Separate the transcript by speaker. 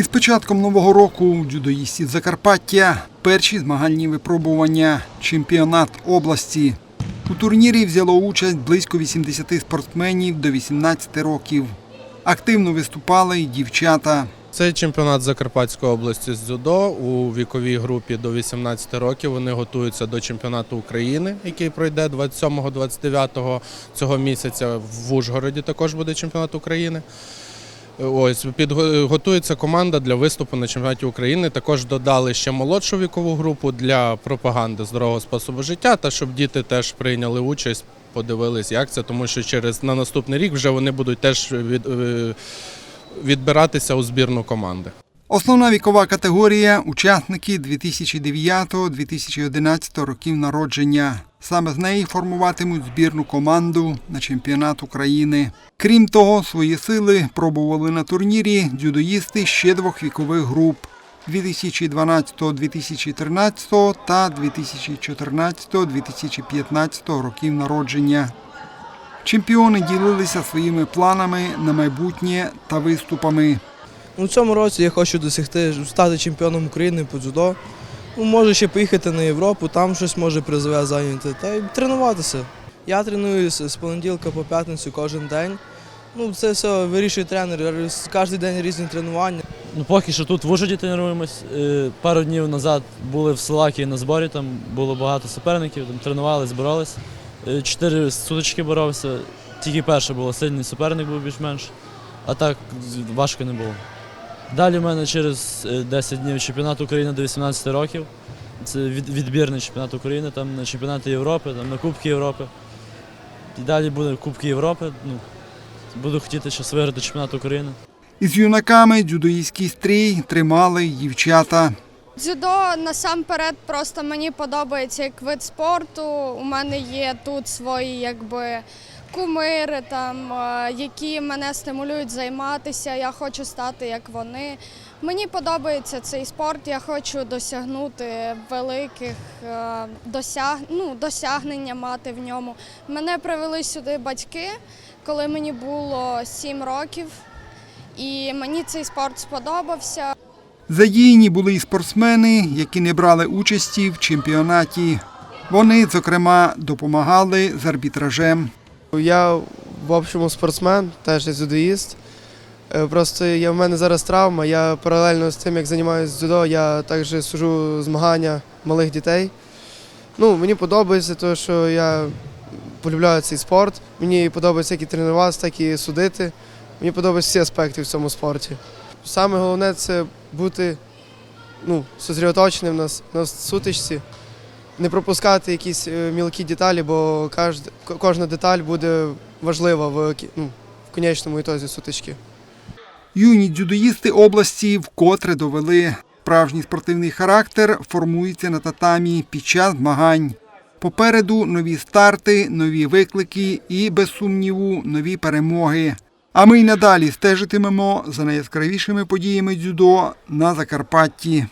Speaker 1: Із початком нового року у дзюдоїстів Закарпаття перші змагальні випробування чемпіонат області. У турнірі взяло участь близько 80 спортсменів до 18 років. Активно виступали й дівчата.
Speaker 2: Це чемпіонат Закарпатської області з дзюдо у віковій групі до 18 років. Вони готуються до чемпіонату України, який пройде 27-29 цього місяця. В Ужгороді також буде чемпіонат України. Ось підго- готується команда для виступу на чемпіонаті України. Також додали ще молодшу вікову групу для пропаганди здорового способу життя та щоб діти теж прийняли участь, подивились, як це, тому що через на наступний рік вже вони будуть теж від, е, відбиратися у збірну команди.
Speaker 1: Основна вікова категорія учасники 2009-2011 років народження. Саме з неї формуватимуть збірну команду на чемпіонат України. Крім того, свої сили пробували на турнірі дзюдоїсти ще двох вікових груп 2012-2013 та 2014-2015 років народження. Чемпіони ділилися своїми планами на майбутнє та виступами.
Speaker 3: У цьому році я хочу досягти стати чемпіоном України по дзюдо. Ну, може ще поїхати на Європу, там щось може призове зайняти. Та й тренуватися. Я тренуюся з понеділка по п'ятницю кожен день. Ну, це все вирішує тренер. Кожен день різні тренування.
Speaker 4: Ну, поки що тут в Ужгороді тренуємось. Е, Пару днів назад були в Словакії на зборі, там було багато суперників, там тренувалися, боролись. Е, Чотири сутички боровся. Тільки перше було сильний суперник був більш-менш, а так важко не було. Далі в мене через е, 10 днів чемпіонат України до 18 років. Це відбірний чемпіонат України, там на чемпіонати Європи, там на Кубки Європи. І далі буде Кубки Європи. Ну, буду хотіти щось виграти чемпіонат України.
Speaker 1: Із юнаками дзюдоїстський стрій тримали дівчата.
Speaker 5: Дзюдо насамперед просто мені подобається як вид спорту. У мене є тут свої якби кумири, там, е, які мене стимулюють займатися. Я хочу стати як вони. Мені подобається цей спорт, я хочу досягнути великих е, досяг... ну, досягнення мати в ньому. Мене привели сюди батьки, коли мені було 7 років, і мені цей спорт сподобався.
Speaker 1: Задіяні були і спортсмени, які не брали участі в чемпіонаті. Вони, зокрема, допомагали з арбітражем.
Speaker 6: Я в общому спортсмен, теж я дзюдоїст. Е, Просто я, в мене зараз травма. Я паралельно з тим, як займаюся дзюдо, я також сужу змагання малих дітей. Ну, мені подобається те, що я полюбляю цей спорт. Мені подобається як і тренуватися, так і судити. Мені подобаються всі аспекти в цьому спорті. Саме головне це бути ну, сосредоточеним на, на сутичці, не пропускати якісь е, мілкі деталі, бо кожна деталь буде важлива в, ну, в конечному ітозі сутички.
Speaker 1: Юні дзюдоїсти області вкотре довели. Справжній спортивний характер формується на татамі під час змагань. Попереду нові старти, нові виклики і, без сумніву, нові перемоги. А ми й надалі стежитимемо за найяскравішими подіями дзюдо на Закарпатті.